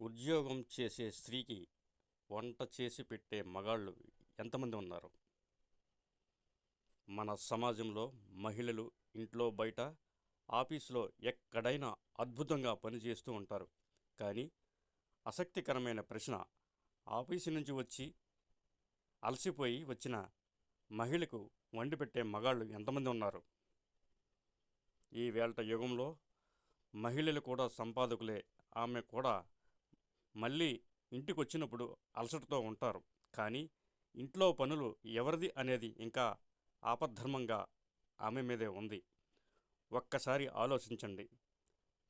ఉద్యోగం చేసే స్త్రీకి వంట చేసి పెట్టే మగాళ్ళు ఎంతమంది ఉన్నారు? మన సమాజంలో మహిళలు ఇంట్లో బయట ఆఫీసులో ఎక్కడైనా అద్భుతంగా పనిచేస్తూ ఉంటారు. కానీ ఆసక్తికరమైన ప్రశ్న ఆఫీసు నుంచి వచ్చి అలసిపోయి వచ్చిన మహిళకు వండి పెట్టే మగాళ్ళు ఎంతమంది ఉన్నారు? ఈ వేళ యుగంలో మహిళలు కూడా సంపాదకులే. ఆమె కూడా మళ్ళీ ఇంటికి వచ్చినప్పుడు అలసటతో ఉంటారు. కానీ ఇంట్లో పనులు ఎవరిది అనేది ఇంకా ఆపద్ధర్మంగా ఆమె మీదే ఉంది. ఒక్కసారి ఆలోచించండి.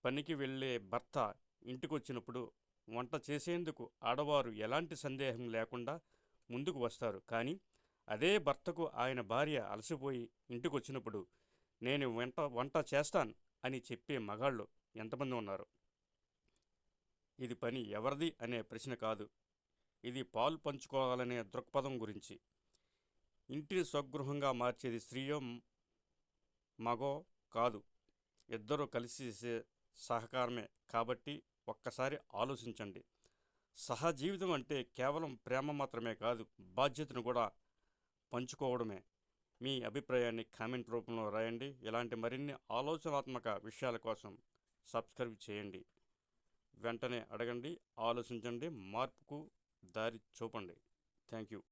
పనికి వెళ్ళే భర్త ఇంటికొచ్చినప్పుడు వంట చేసేందుకు ఆడవారు ఎలాంటి సందేహం లేకుండా ముందుకు వస్తారు. కానీ అదే భర్తకు ఆయన భార్య అలసిపోయి ఇంటికొచ్చినప్పుడు నేను వంట వంట చేస్తాను అని చెప్పే మగాళ్ళు ఎంతమంది ఉన్నారు? ఇది పని ఎవరిది అనే ప్రశ్న కాదు. ఇది పాలు పంచుకోవాలనే దృక్పథం గురించి. ఇంటిని స్వగృహంగా మార్చేది స్త్రీయో మగో కాదు. ఇద్దరూ కలిసి చేసే సహకారమే. కాబట్టి ఒక్కసారి ఆలోచించండి. సహజీవితం అంటే కేవలం ప్రేమ మాత్రమే కాదు బాధ్యతను కూడా పంచుకోవడమే. మీ అభిప్రాయాన్ని కామెంట్ రూపంలో రాయండి. ఇలాంటి మరిన్ని ఆలోచనాత్మక విషయాల కోసం సబ్స్క్రైబ్ చేయండి. వెంటనే అడగండి ఆలోచించండి మార్పుకు దారి చూపండి. Thank you.